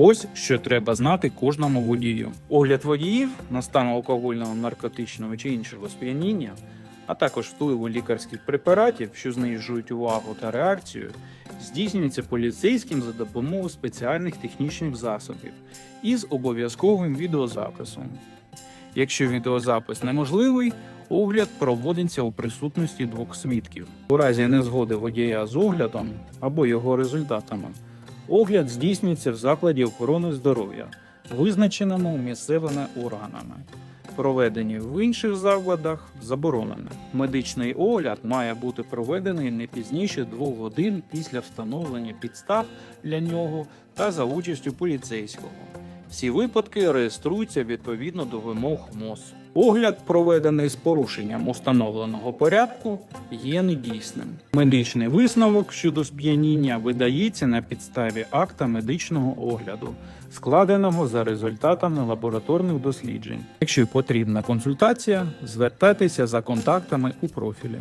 Ось що треба знати кожному водію. Огляд водіїв на стан алкогольного, наркотичного чи іншого сп'яніння, а також впливу лікарських препаратів, що знижують увагу та реакцію, здійснюється поліцейським за допомогою спеціальних технічних засобів із обов'язковим відеозаписом. Якщо відеозапис неможливий, огляд проводиться у присутності двох свідків. У разі незгоди водія з оглядом або його результатами, огляд здійснюється в закладі охорони здоров'я, визначеному місцевими органами. Проведені в інших закладах заборонено. Медичний огляд має бути проведений не пізніше двох годин після встановлення підстав для нього та за участю поліцейського. Всі випадки реєструються відповідно до вимог МОЗ. Огляд, проведений з порушенням установленого порядку, є недійсним. Медичний висновок щодо сп'яніння видається на підставі акта медичного огляду, складеного за результатами лабораторних досліджень. Якщо потрібна консультація, звертайтеся за контактами у профілі.